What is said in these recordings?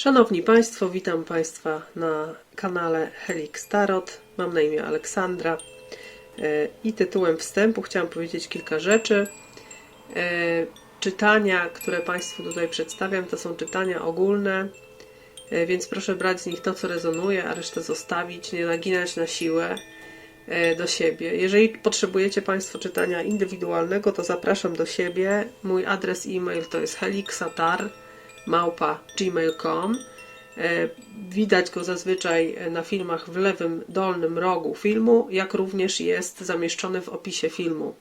Szanowni Państwo, witam Państwa na kanale Helix Tarot. Mam na imię Aleksandra E, i tytułem wstępu chciałam powiedzieć kilka rzeczy. E, Czytania, które Państwu tutaj przedstawiam, to są czytania ogólne, e, więc proszę brać z nich to, co rezonuje, a resztę zostawić, nie naginać na siłę do siebie. Jeżeli potrzebujecie Państwo czytania indywidualnego, to zapraszam do siebie. Mój adres e-mail to jest helixatar małpa gmail.com. E, Widać go zazwyczaj na filmach w lewym dolnym rogu filmu, jak również jest zamieszczony w opisie filmu.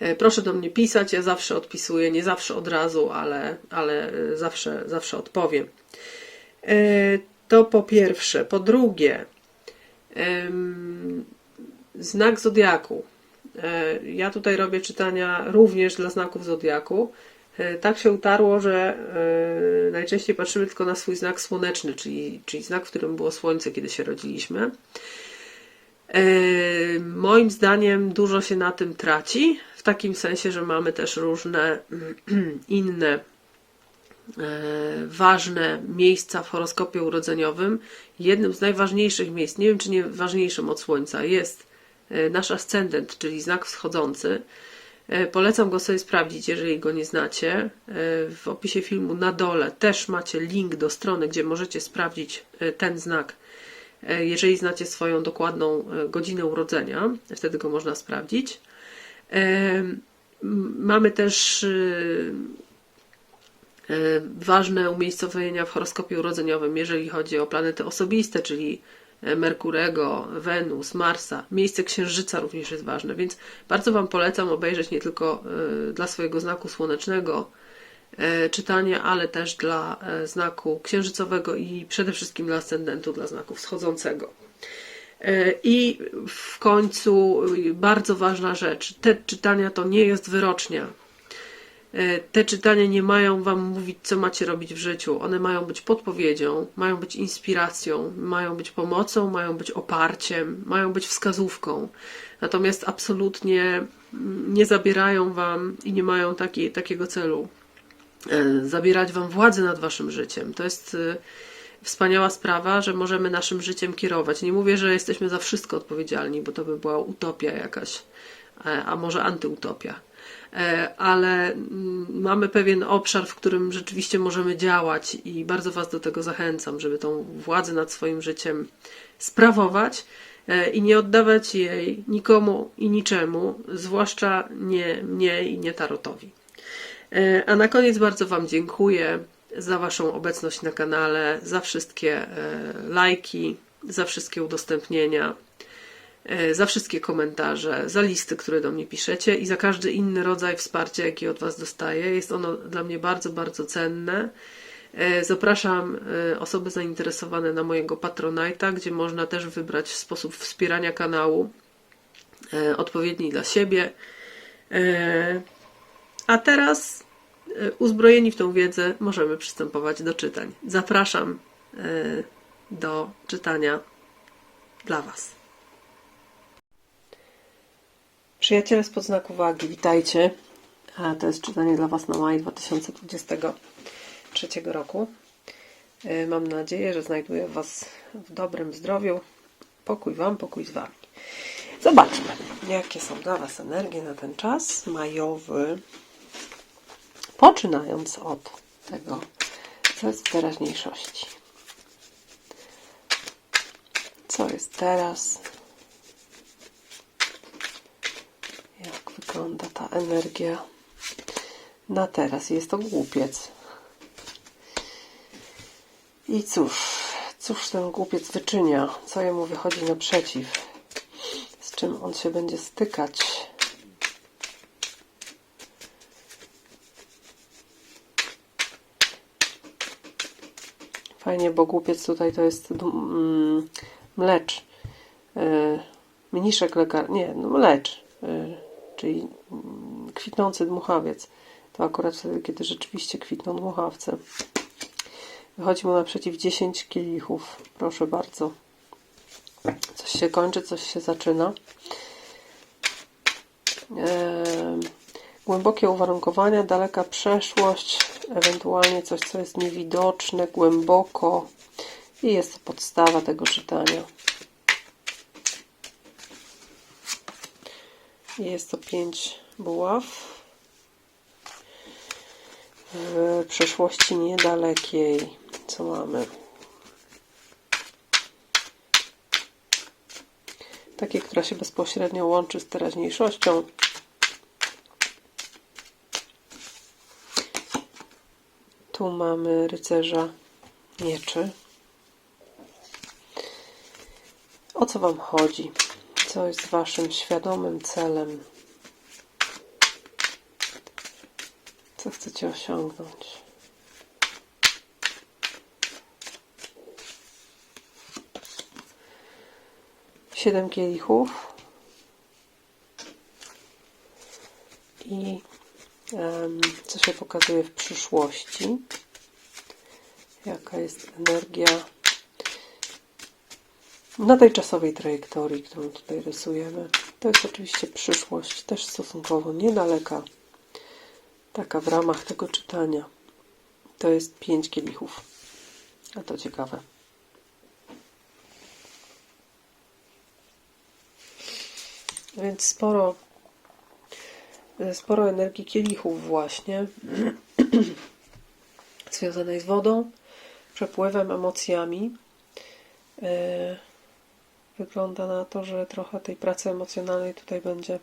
E, Proszę do mnie pisać, ja zawsze odpisuję, nie zawsze od razu, ale, ale e, zawsze, zawsze odpowiem. E, To po pierwsze. Po drugie, znak zodiaku. E, Ja tutaj robię czytania również dla znaków zodiaku. E, Tak się utarło, że e, najczęściej patrzymy tylko na swój znak słoneczny, czyli, czyli znak, w którym było słońce, kiedy się rodziliśmy. E, Moim zdaniem dużo się na tym traci, w takim sensie, że mamy też różne inne ważne miejsca w horoskopie urodzeniowym. Jednym z najważniejszych miejsc, nie wiem czy nie ważniejszym od Słońca, jest nasz ascendent, czyli znak wschodzący. E, Polecam go sobie sprawdzić, jeżeli go nie znacie. E, W opisie filmu na dole też macie link do strony, gdzie możecie sprawdzić e, ten znak, jeżeli znacie swoją dokładną godzinę urodzenia. Wtedy go można sprawdzić. Mamy też ważne umiejscowienia w horoskopie urodzeniowym, jeżeli chodzi o planety osobiste, czyli Merkurego, Wenus, Marsa. Miejsce Księżyca również jest ważne, więc bardzo Wam polecam obejrzeć nie tylko e, dla swojego znaku słonecznego e, czytanie, ale też dla e, znaku księżycowego i przede wszystkim dla ascendentu, dla znaku wschodzącego. I w końcu bardzo ważna rzecz. Te czytania to nie jest wyrocznia. E, Te czytania nie mają Wam mówić, co macie robić w życiu. One mają być podpowiedzią, mają być inspiracją, mają być pomocą, mają być oparciem, mają być wskazówką. Natomiast absolutnie mm, nie zabierają Wam i nie mają taki, takiego celu e, zabierać Wam władzy nad Waszym życiem. To jest e, wspaniała sprawa, że możemy naszym życiem kierować. Nie mówię, że jesteśmy za wszystko odpowiedzialni, bo to by była utopia jakaś, e, a może antyutopia. E, Ale mm, mamy pewien obszar, w którym rzeczywiście możemy działać i bardzo Was do tego zachęcam, żeby tą władzę nad swoim życiem sprawować e, i nie oddawać jej nikomu i niczemu, zwłaszcza nie mnie i nie tarotowi. E, A na koniec bardzo Wam dziękuję za Waszą obecność na kanale, za wszystkie lajki, za wszystkie udostępnienia, za wszystkie komentarze, za listy, które do mnie piszecie i za każdy inny rodzaj wsparcia, jaki od Was dostaję. Jest ono dla mnie bardzo, bardzo cenne. E, Zapraszam e, osoby zainteresowane na mojego Patronite'a, gdzie można też wybrać sposób wspierania kanału e, odpowiedni dla siebie. E, A teraz e, uzbrojeni w tą wiedzę możemy przystępować do czytań. Zapraszam e, do czytania dla Was. Przyjaciele z podznaku wagi, witajcie. To jest czytanie dla Was na maj 2023 roku. E, Mam nadzieję, że znajduję Was w dobrym zdrowiu. Pokój Wam, pokój z Wami. Zobaczmy, jakie są dla Was energie na ten czas majowy. Poczynając od tego, co jest w teraźniejszości. Co jest teraz? Jak wygląda ta energia na teraz? Jest to głupiec. I cóż, cóż ten głupiec wyczynia? Co jemu wychodzi naprzeciw? Z czym on się będzie stykać? Fajnie, bo głupiec tutaj to jest mm, mlecz. Yy, mniszek lekar... Nie, no mlecz. Czyli mm, kwitnący dmuchawiec. To akurat wtedy, kiedy rzeczywiście kwitną dmuchawce. Wychodzi mu naprzeciw 10 kielichów. Proszę bardzo. Coś się kończy, coś się zaczyna. Yy, Głębokie uwarunkowania, daleka przeszłość, ewentualnie coś, co jest niewidoczne, głęboko. I jest to podstawa tego czytania. Jest to pięć buław. W przeszłości niedalekiej. Co mamy? Takiej, która się bezpośrednio łączy z teraźniejszością. Tu mamy rycerza mieczy. O co Wam chodzi? Co jest Waszym świadomym celem? Co chcecie osiągnąć? Siedem kielichów. I em, co się pokazuje w przyszłości? Jaka jest energia na tej czasowej trajektorii, którą tutaj rysujemy. To jest oczywiście przyszłość, też stosunkowo niedaleka. Taka w ramach tego czytania. To jest pięć kielichów. A to ciekawe. Więc sporo, sporo energii kielichów właśnie związanej z wodą, przepływem, emocjami. Yy, Wygląda na to, że trochę tej pracy emocjonalnej tutaj będzie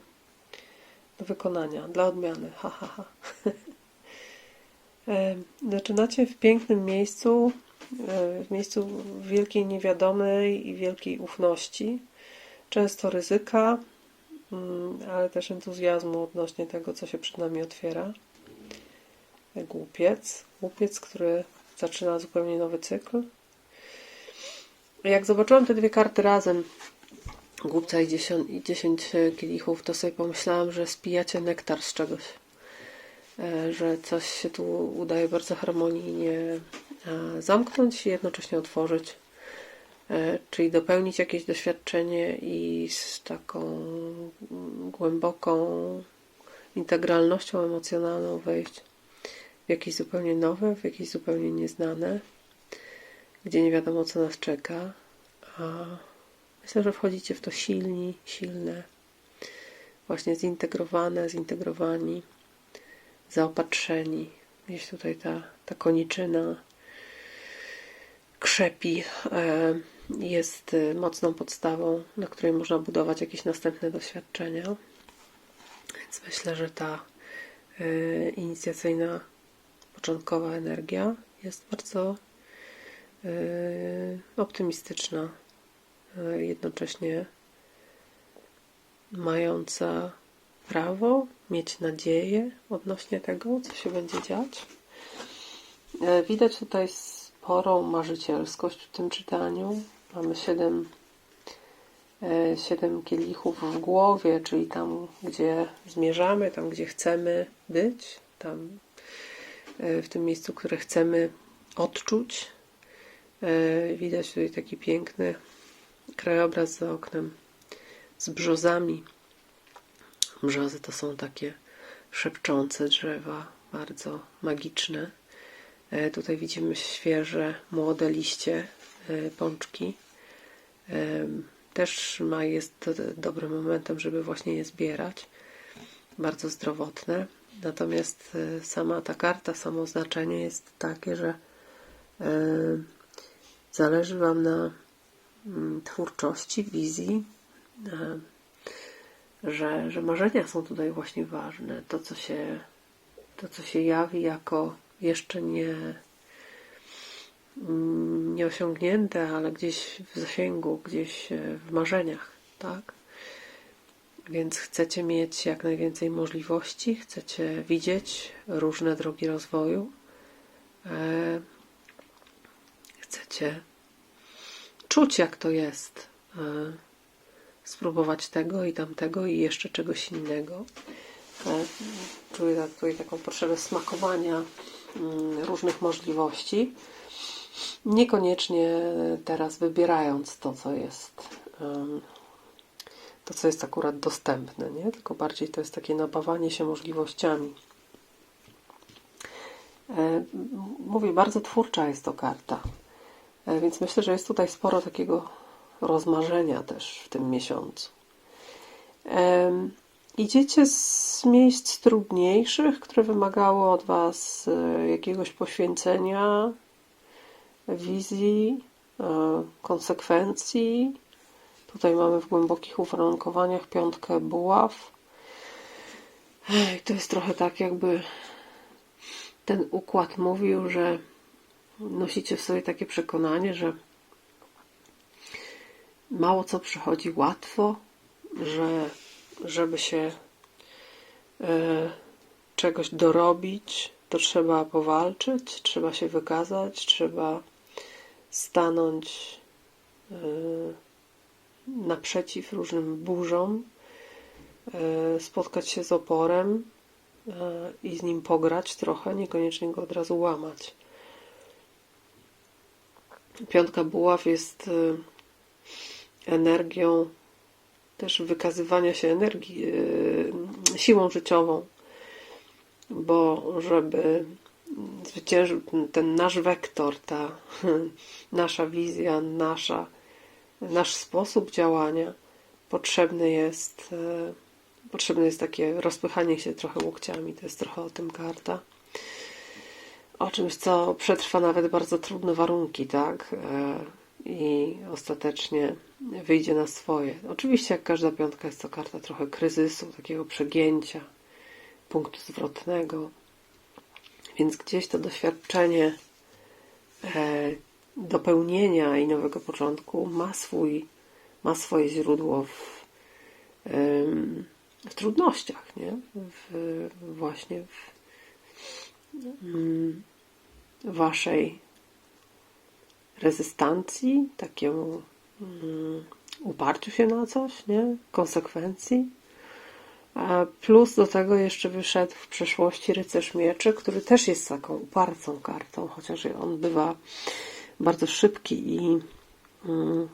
do wykonania, dla odmiany. Ha, ha, ha. E, Zaczynacie w pięknym miejscu, e, w miejscu wielkiej niewiadomej i wielkiej ufności. Często ryzyka, mm, ale też entuzjazmu odnośnie tego, co się przed nami otwiera. Głupiec. Głupiec, który zaczyna zupełnie nowy cykl. Jak zobaczyłam te dwie karty razem, głupca i 10, i 10 kielichów, to sobie pomyślałam, że spijacie nektar z czegoś. E, Że coś się tu udaje bardzo harmonijnie e, zamknąć i jednocześnie otworzyć. E, Czyli dopełnić jakieś doświadczenie i z taką głęboką integralnością emocjonalną wejść w jakieś zupełnie nowe, w jakieś zupełnie nieznane gdzie nie wiadomo, co nas czeka. A myślę, że wchodzicie w to silni, silne, właśnie zintegrowane, zintegrowani, zaopatrzeni. Gdzieś tutaj ta, ta koniczyna krzepi, e, jest e, mocną podstawą, na której można budować jakieś następne doświadczenia. Więc myślę, że ta e, inicjacyjna, początkowa energia jest bardzo optymistyczna, yy, jednocześnie mająca prawo mieć nadzieję odnośnie tego, co się będzie dziać. Yy, widać tutaj sporą marzycielskość w tym czytaniu. Mamy siedem, siedem kielichów w głowie, czyli tam, gdzie zmierzamy, tam, gdzie chcemy być, tam w tym miejscu, które chcemy odczuć, E, widać tutaj taki piękny krajobraz za oknem z brzozami. Brzozy to są takie szepczące drzewa, bardzo magiczne. E, tutaj widzimy świeże, młode liście, e, pączki. Też maj jest dobrym momentem, żeby właśnie je zbierać. Bardzo zdrowotne. Natomiast sama ta karta, samo znaczenie jest takie, że Zależy Wam na mm, twórczości, wizji, e, że, że marzenia są tutaj właśnie ważne. To, co się, to, co się jawi jako jeszcze nie mm, nieosiągnięte, ale gdzieś w zasięgu, gdzieś e, w marzeniach, tak? Więc chcecie mieć jak najwięcej możliwości, chcecie widzieć różne drogi rozwoju. Chcecie czuć, jak to jest, e, spróbować tego i tamtego i jeszcze czegoś innego. E, czuję tutaj taką potrzebę smakowania mm, różnych możliwości, niekoniecznie teraz wybierając to, co jest to, co jest akurat dostępne, nie? Tylko bardziej to jest takie napawanie się możliwościami. E, Mówię, bardzo twórcza jest to karta. E, Więc myślę, że jest tutaj sporo takiego rozmarzenia też w tym miesiącu. Idziecie z miejsc trudniejszych, które wymagały od Was e, jakiegoś poświęcenia, wizji, e, konsekwencji. Tutaj mamy w głębokich uwarunkowaniach piątkę buław. To jest trochę tak, jakby ten układ mówił, że nosicie w sobie takie przekonanie, że mało co przychodzi łatwo, że żeby się e, czegoś dorobić, to trzeba powalczyć, trzeba się wykazać, trzeba stanąć e, naprzeciw różnym burzom, e, spotkać się z oporem e, i z nim pograć trochę, niekoniecznie go od razu łamać. Piątka buław jest e, energią też wykazywania się energii, e, siłą życiową, bo żeby zwyciężył ten, nasz wektor, ta nasza wizja, nasza, nasz sposób działania, potrzebny jest, e, potrzebne jest takie rozpychanie się trochę łokciami. To jest trochę o tym karta. O czymś, co przetrwa nawet bardzo trudne warunki, tak? E, I ostatecznie wyjdzie na swoje. Oczywiście, jak każda piątka, jest to karta trochę kryzysu, takiego przegięcia, punktu zwrotnego. Więc gdzieś to doświadczenie e, dopełnienia i nowego początku ma swój, ma swoje źródło w, w trudnościach, nie? W, właśnie w mm, waszej rezystancji, takiemu mm, uparciu się na coś, nie? Konsekwencji. A plus do tego jeszcze wyszedł w przeszłości rycerz mieczy, który też jest taką upartą kartą, chociaż on bywa bardzo szybki i mm,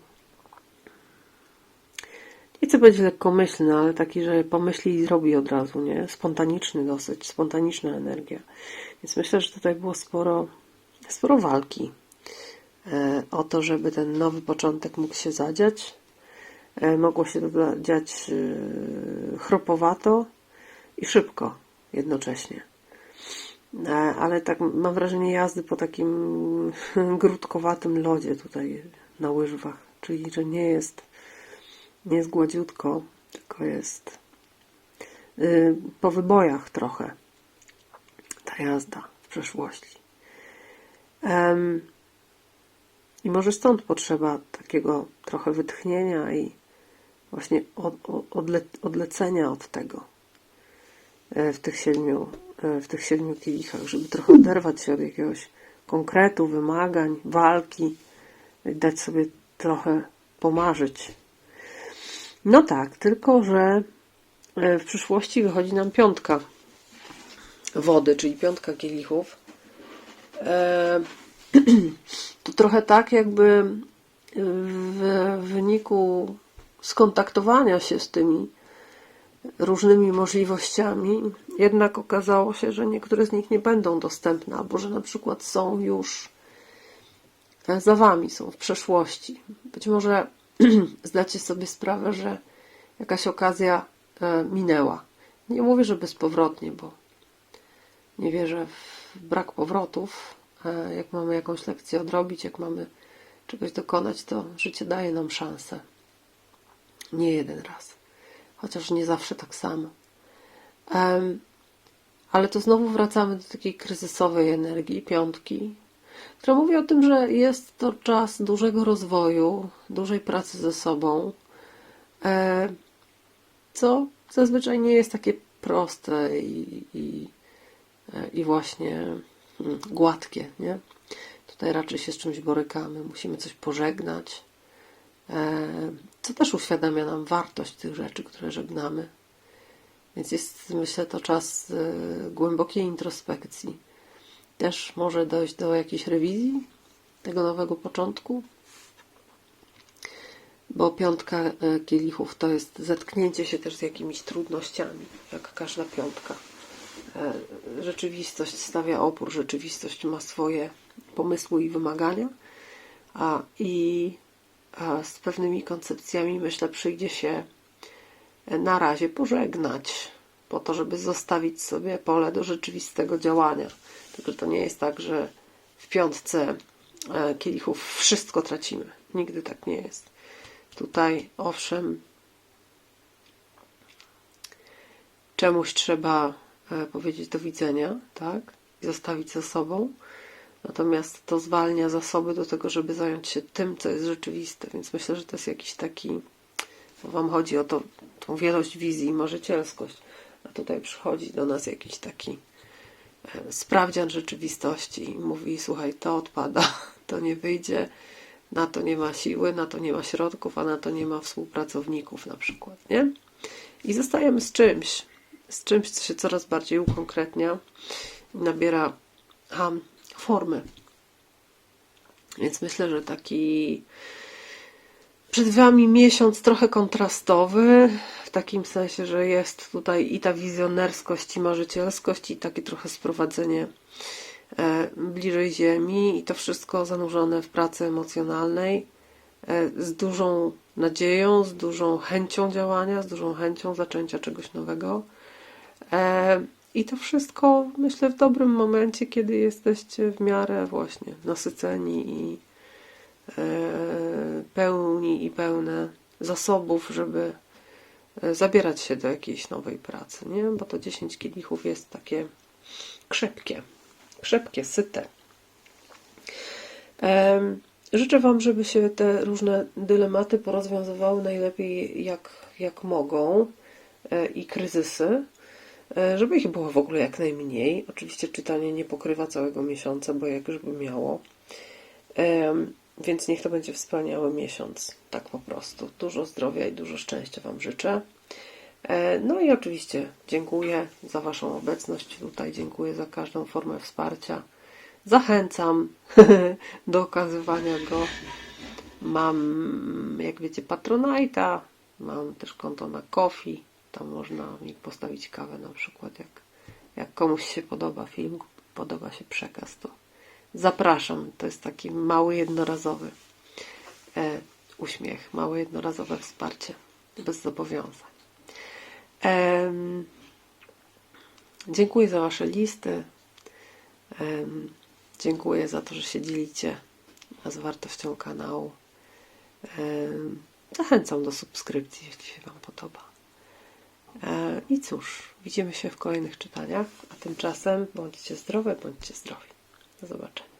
nie chcę powiedzieć lekkomyślny, ale taki, że pomyśli i zrobi od razu, nie? Spontaniczny dosyć, spontaniczna energia. Więc myślę, że tutaj było sporo, sporo walki e, o to, żeby ten nowy początek mógł się zadziać. E, Mogło się to dziać e, chropowato i szybko jednocześnie. Ale tak mam wrażenie jazdy po takim grudkowatym lodzie tutaj na łyżwach, czyli że nie jest, nie jest gładziutko, tylko jest y, po wybojach trochę ta jazda w przeszłości. I może stąd potrzeba takiego trochę wytchnienia i właśnie od, od, odle, odlecenia od tego e, w tych siedmiu, e, w tych siedmiu kielichach, żeby trochę oderwać się od jakiegoś konkretu, wymagań, walki, dać sobie trochę pomarzyć. No tak, tylko że e, w przyszłości wychodzi nam piątka wody, czyli piątka kielichów. E, to trochę tak, jakby w wyniku skontaktowania się z tymi różnymi możliwościami, jednak okazało się, że niektóre z nich nie będą dostępne, albo że na przykład są już za wami, są w przeszłości. Być może zdacie sobie sprawę, że jakaś okazja e, minęła. Nie mówię, że bezpowrotnie, bo nie wierzę w brak powrotów. Jak mamy jakąś lekcję odrobić, jak mamy czegoś dokonać, to życie daje nam szansę. Nie jeden raz. Chociaż nie zawsze tak samo. Ale to znowu wracamy do takiej kryzysowej energii, piątki, która mówi o tym, że jest to czas dużego rozwoju, dużej pracy ze sobą, e, co zazwyczaj nie jest takie proste i, i, e, i właśnie mm, gładkie, nie? Tutaj raczej się z czymś borykamy, musimy coś pożegnać, e, co też uświadamia nam wartość tych rzeczy, które żegnamy. Więc jest, myślę, to czas głębokiej introspekcji. Też może dojść do jakiejś rewizji tego nowego początku. bo piątka e, kielichów to jest zetknięcie się też z jakimiś trudnościami, jak każda piątka. E, Rzeczywistość stawia opór, rzeczywistość ma swoje pomysły i wymagania, a i a z pewnymi koncepcjami, myślę, przyjdzie się na razie pożegnać, po to, żeby zostawić sobie pole do rzeczywistego działania. Tylko że to nie jest tak, że w piątce e, kielichów wszystko tracimy. Nigdy tak nie jest. Tutaj, owszem, czemuś trzeba e, powiedzieć do widzenia, tak? I zostawić za sobą. Natomiast to zwalnia zasoby do tego, żeby zająć się tym, co jest rzeczywiste. Więc myślę, że to jest jakiś taki, bo Wam chodzi o to, tą wielość wizji i marzycielskość. A tutaj przychodzi do nas jakiś taki e, sprawdzian rzeczywistości i mówi, słuchaj, to odpada, to nie wyjdzie, na to nie ma siły, na to nie ma środków, a na to nie ma współpracowników na przykład, nie? I zostajemy z czymś, z czymś, co się coraz bardziej ukonkretnia nabiera um, formy. Więc myślę, że taki przed Wami miesiąc trochę kontrastowy, w takim sensie, że jest tutaj i ta wizjonerskość, i marzycielskość, i takie trochę sprowadzenie e, bliżej ziemi, i to wszystko zanurzone w pracy emocjonalnej, e, z dużą nadzieją, z dużą chęcią działania, z dużą chęcią zaczęcia czegoś nowego. E, I to wszystko, myślę, w dobrym momencie, kiedy jesteście w miarę właśnie nasyceni i pełni i pełne zasobów, żeby e, zabierać się do jakiejś nowej pracy, nie? Bo to 10 kielichów jest takie krzepkie, krzepkie, syte. Życzę Wam, żeby się te różne dylematy porozwiązywały najlepiej jak, jak mogą e, i kryzysy, e, żeby ich było w ogóle jak najmniej. Oczywiście czytanie nie pokrywa całego miesiąca, bo jakżeby miało. Więc niech to będzie wspaniały miesiąc, tak po prostu. Dużo zdrowia i dużo szczęścia Wam życzę. E, No i oczywiście dziękuję za Waszą obecność tutaj, dziękuję za każdą formę wsparcia. Zachęcam do okazywania go. Mam, jak wiecie, Patronite'a, mam też konto na Kofi. Tam można mi postawić kawę na przykład, jak, jak komuś się podoba film, podoba się przekaz, to zapraszam. To jest taki mały, jednorazowy e, uśmiech, małe, jednorazowe wsparcie, bez zobowiązań. Em, dziękuję za Wasze listy. Em, dziękuję za to, że się dzielicie z wartością kanału. Em, zachęcam do subskrypcji, jeśli się Wam podoba. E, I cóż, widzimy się w kolejnych czytaniach, a tymczasem bądźcie zdrowe, bądźcie zdrowi. Do zobaczenia.